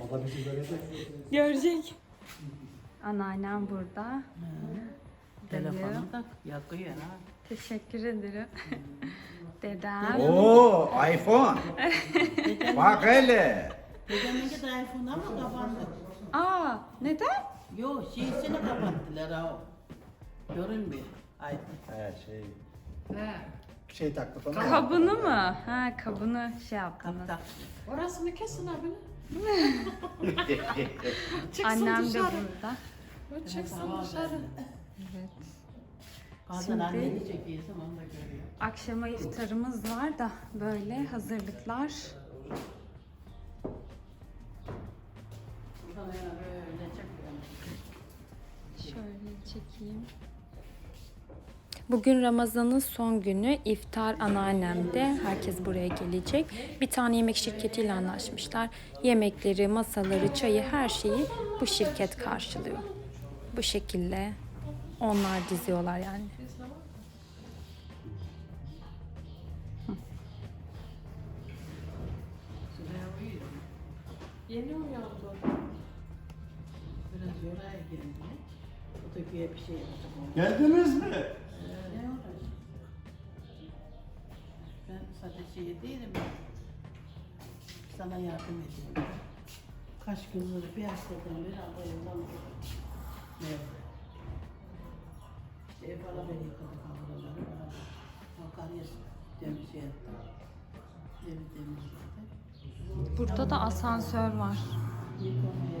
O da bizi görecek. Görecek. Anneannem burada. Telefonu da yakıyor ha. Teşekkür ederim. Dedem. Oo iPhone. Bak hele. Dedeminki de iPhone ama kapandı. Aa, neden? Yo şeysini kapattılar ha o. Görünmüyor. Ay. He şey. He. Şey taktı falan. Kabını mı? Ha, kabını şey yaptınız. Kaptak. Orasını kesin abi. Çıksın Annem de dışarı. burada. O çıksın dışarı. Evet. Bazen Şimdi- anneni çekiyorsun onu da görüyor. Akşama iftarımız var da böyle hazırlıklar. Böyle çekiyor. Şöyle çekeyim. Bugün Ramazan'ın son günü iftar anneannemde. Herkes buraya gelecek. Bir tane yemek şirketiyle anlaşmışlar. Yemekleri, masaları, çayı her şeyi bu şirket karşılıyor. Bu şekilde onlar diziyorlar yani. Yeni uyandı. Biraz yoraya geldi. Da güya bir şey yapacak. onu. Geldiniz mi? Ne uğraş? Ben sadece şey değilim. Sana yardım edeyim. Kaç gündür bir haftadan beri İşte ev bana ben yıkadık hamurları. Kalkar demiş şey yaptım. Evi temizledim. Burada da asansör var. Yıkamaya.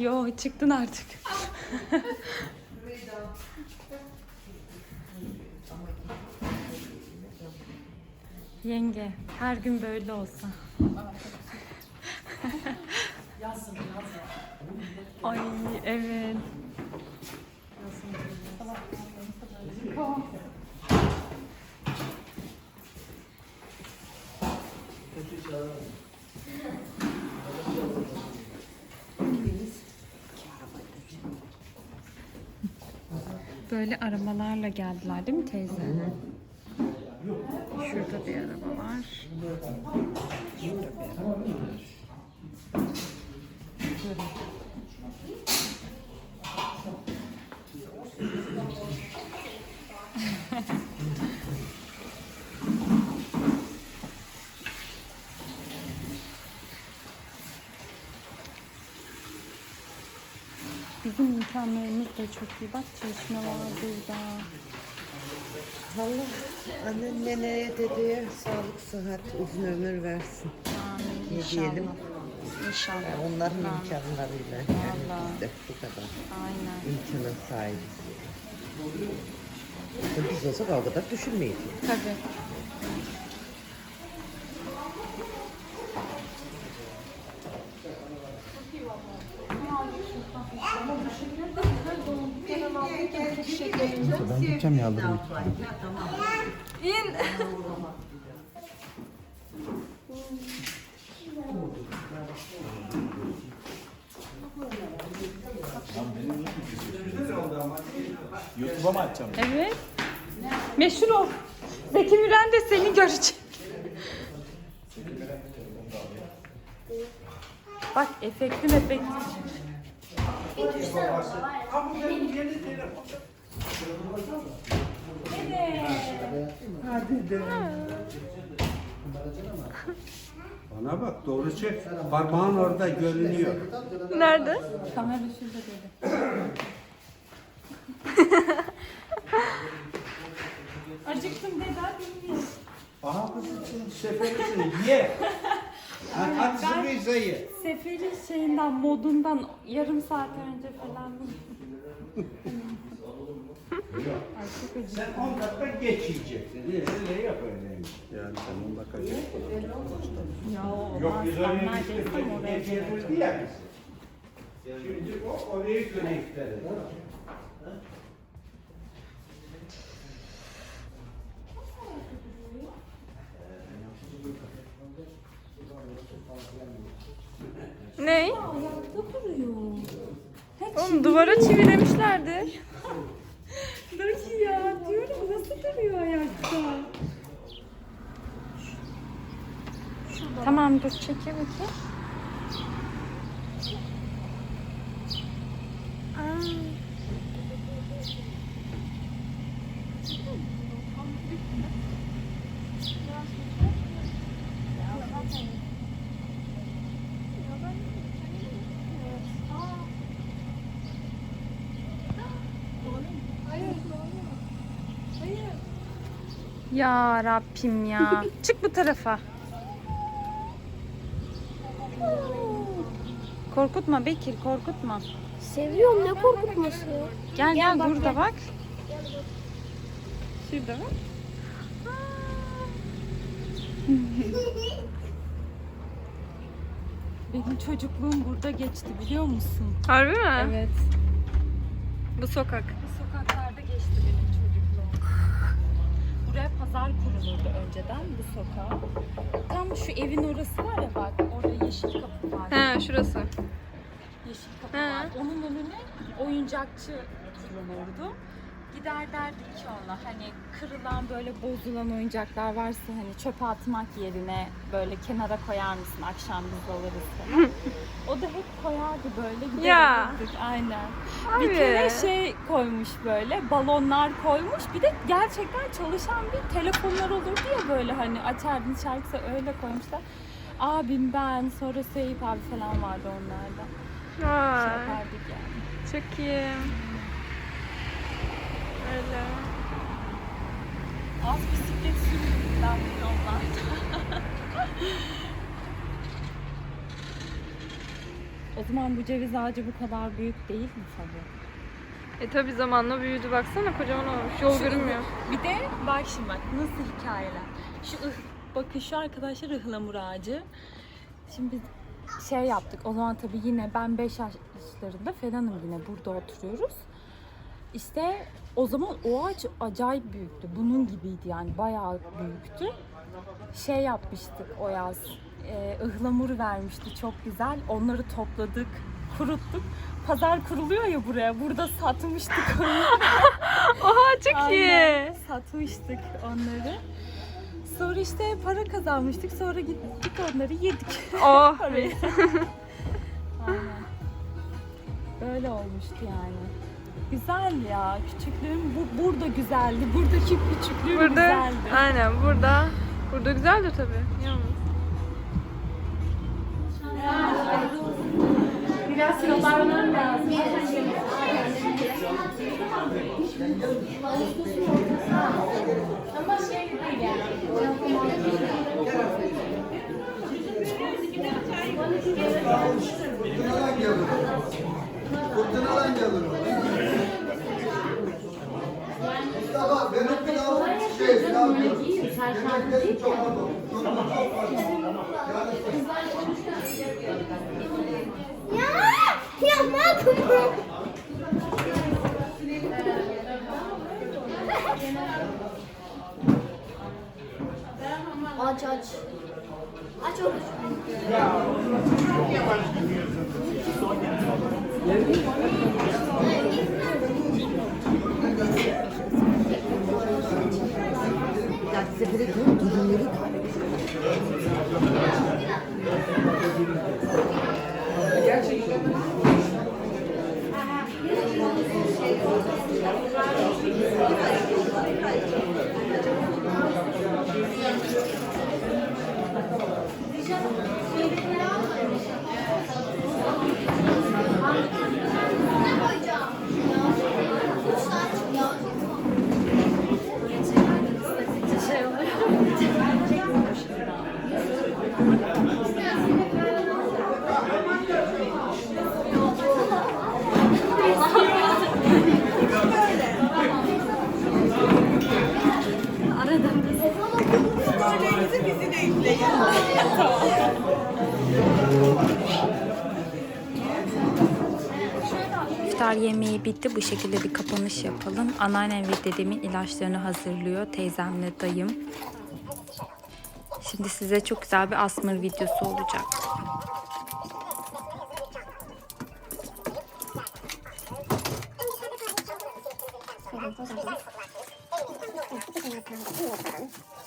Yo çıktın artık. Yenge her gün böyle olsa. Ay evet. Böyle arabalarla geldiler değil mi teyze? Şurada bir araba var. Şurada bir araba var. Da çok iyi. Bak çeşme var burada. Allah annenlere dedeye sağlık, sıhhat, uzun ömür versin. Amin Ne inşallah. diyelim? İnşallah. Yani onların Amin. imkanlarıyla yani Vallahi. biz de bu kadar Aynen. imkana sahibiz. Biz olsak o kadar düşünmeyiz. Tabii. Ben gideceğim yaldırım. İn. YouTube'a mı açacağım? Evet. Meşhur ol. Zeki Müren de seni görecek. Bak efektim efektim. Telefon. Hadi de. Bana bak doğru çek. Parmağın orada görünüyor. Nerede? Kamera şurada dedi. Acıktım dedi yiyin. Aha kızım seferisin ye. Ha, Hadi sıkıysa ye. Seferin şeyinden, modundan yarım saat önce falan. Sen 10 dakika geç yiyeceksin. Ne, yap? Yani sen 10 dakika geç Yok biz oraya gittik. Geç yedirdi ya bizi. Şimdi o oraya göre eder. Ne? Oğlum duvara çivilemişlerdir. Nasıl ya? Diyorum duruyor ayakta? Tamam dur çeke bakayım. Ya Rabbim ya. Çık bu tarafa. Korkutma Bekir, korkutma. Seviyorum ne korkutması. Gel gel, burada bak. Şurada bak. Benim çocukluğum burada geçti biliyor musun? Harbi mi? Evet. Bu sokak. Bu sokaklarda geçti benim çocukluğum. Buraya pazar kurulurdu önceden bu sokağa. Tam şu evin orası var ya bak orada yeşil kapı var. He şurası. Yeşil kapı He. var. Onun önüne oyuncakçı kurulurdu. Gider derdik ki ona hani kırılan böyle bozulan oyuncaklar varsa hani çöpe atmak yerine böyle kenara koyar mısın akşam biz alırız falan. o da hep koyardı böyle gider Ya. aynen. Abi. Bir kere şey koymuş böyle balonlar koymuş bir de gerçekten çalışan bir telefonlar olurdu ya böyle hani açardın şarkısı öyle koymuşlar. Abim ben sonra Seyip abi falan vardı onlarda. Şey Vay. yapardık yani. Çok iyi. Öyle. Az bisiklet sürdüm ben bu yollarda. o zaman bu ceviz ağacı bu kadar büyük değil mi tabii? E tabi zamanla büyüdü baksana kocaman olmuş. Yol görünmüyor. Bir de bak şimdi bak nasıl hikayeler. Şu ıh, bakın şu arkadaşlar ıhlamur ağacı. Şimdi biz şey yaptık. O zaman tabii yine ben 5 yaşlarında falanım yine burada oturuyoruz. İşte o zaman o ağaç acayip büyüktü. Bunun gibiydi yani bayağı büyüktü. Şey yapmıştık o yaz. E, ıhlamur vermişti çok güzel. Onları topladık, kuruttuk. Pazar kuruluyor ya buraya. Burada satmıştık onu. Oha çok Aynen. iyi. Satmıştık onları. Sonra işte para kazanmıştık. Sonra gittik onları yedik. Oh. Parayı. Aynen. Böyle olmuştu yani. Güzel ya. Küçüklüğüm bu, burada güzeldi. Buradaki küçüklüğüm Burada güzeldi. aynen burada. Burada güzeldir tabii. Yalnız. Biraz yollarlar lazım. Ama şey değil yani. Fırtınadan gelir o. Mustafa benim pilav şey pilav diyorum. Yemeklerim çok pardon. Çok çok pardon. Ya yapma Aç aç. Aç oruç. Bir dahaki sefere diyorum dürümleri İftar yemeği bitti. Bu şekilde bir kapanış yapalım. Anneannem ve dedemin ilaçlarını hazırlıyor. Teyzemle dayım. Şimdi size çok güzel bir asmır videosu olacak. Thank you.